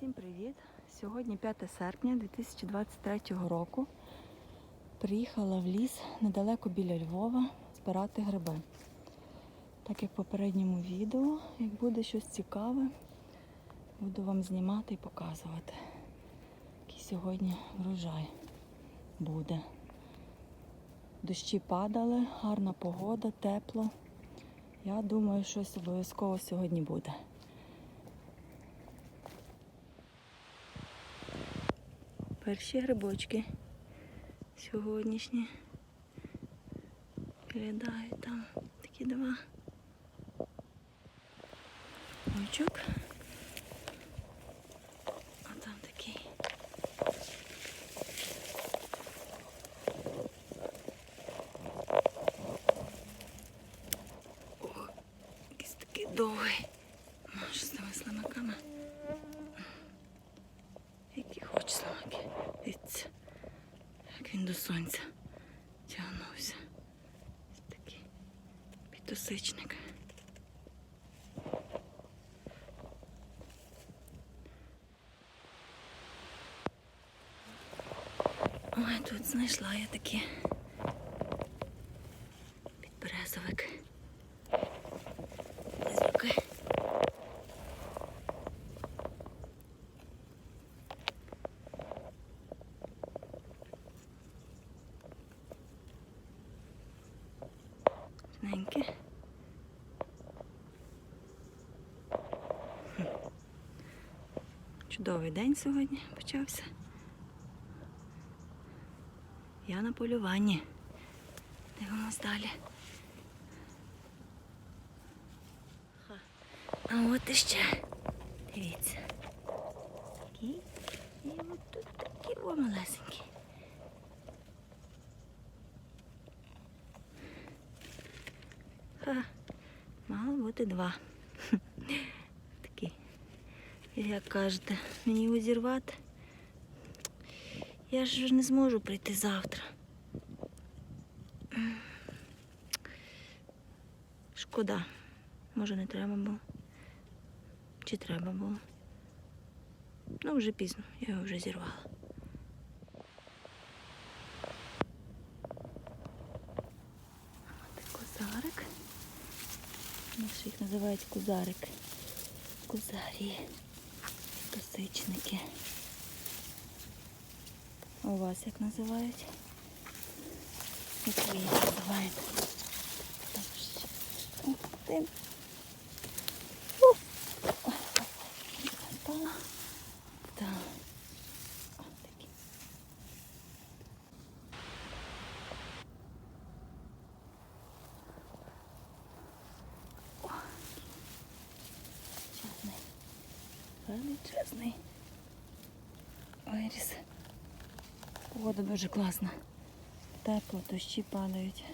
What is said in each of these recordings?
Всім привіт! Сьогодні 5 серпня 2023 року. Приїхала в ліс недалеко біля Львова збирати гриби. Так як в попередньому відео, як буде щось цікаве, буду вам знімати і показувати. Який сьогодні врожай буде. Дощі падали, гарна погода, тепло. Я думаю, щось обов'язково сьогодні буде. Перші грибочки сьогоднішні. Виглядають там такі два. Очок. А там такий. Ох, якийсь такий довгий. Тягнувся. Такий підосичник. Ой, тут знайшла я такі Гарненьке. Чудовий день сьогодні почався. Я на полюванні. Дивимось далі. А от іще. Дивіться. Такі. І от тут такі о, малесенькі. 22. Такий, як кажете, мені його зірвати. Я ж не зможу прийти завтра. Шкода. Може не треба було. Чи треба було? Ну, вже пізно, я його вже зірвала. Наші їх називають кузарик. Кузарі. Косичники. У вас як називають? Як ви їх називаєте? Ух ти. Ух. Ой, ой, ой, Впала. Так. О, такі. О, Чесний. Величезний. Виріс. Погода дуже класна. Тепло, дощі падають.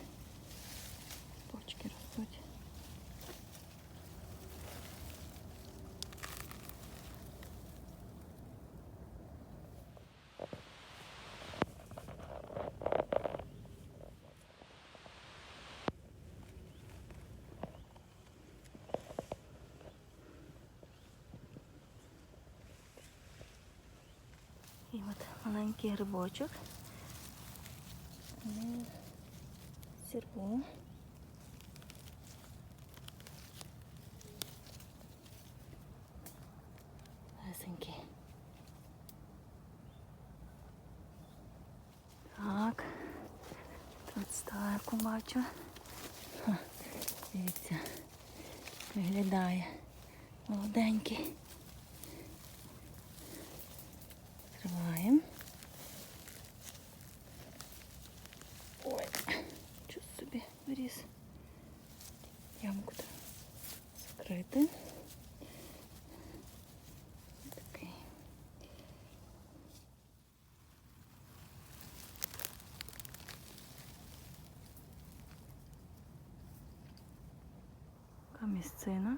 І от маленький грибочок. Сірву. Лесенький. Так. Тут ставку бачу. Ха, Дивіться. Виглядає. Молоденький. Триваємо. Ой, що собі виріс. Ямку треба закрити. Такий. Така.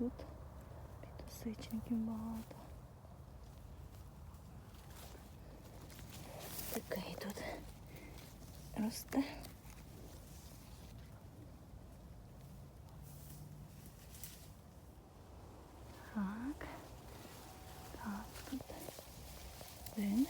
тут підосичників багато. Такий тут росте. Так, так, тут один.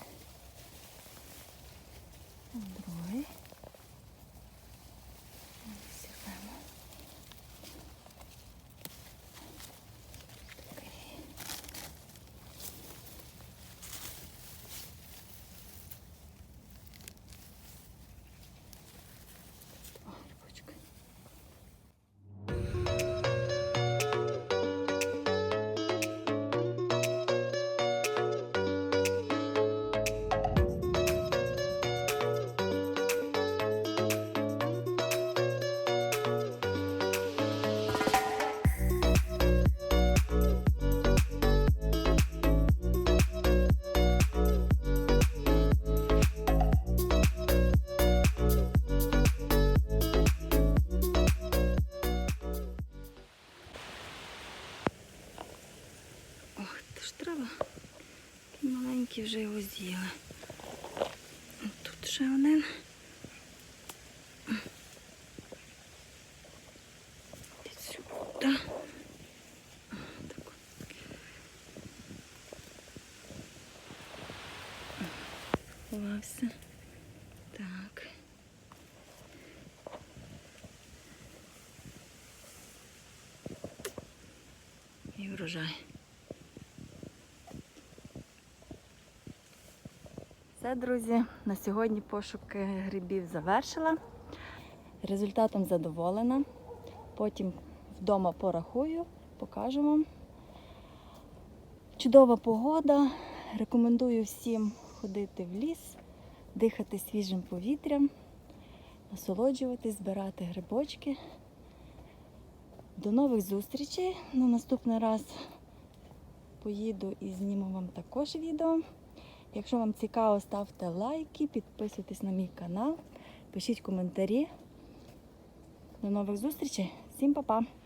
Вже його з'їли. Тут ще один. Ховався. Так. І врожай. Все, друзі, на сьогодні пошуки грибів завершила. Результатом задоволена. Потім вдома порахую, покажу вам. Чудова погода. Рекомендую всім ходити в ліс, дихати свіжим повітрям, насолоджуватись, збирати грибочки. До нових зустрічей. На наступний раз поїду і зніму вам також відео. Якщо вам цікаво, ставте лайки, підписуйтесь на мій канал, пишіть коментарі. До нових зустрічей. Всім па-па!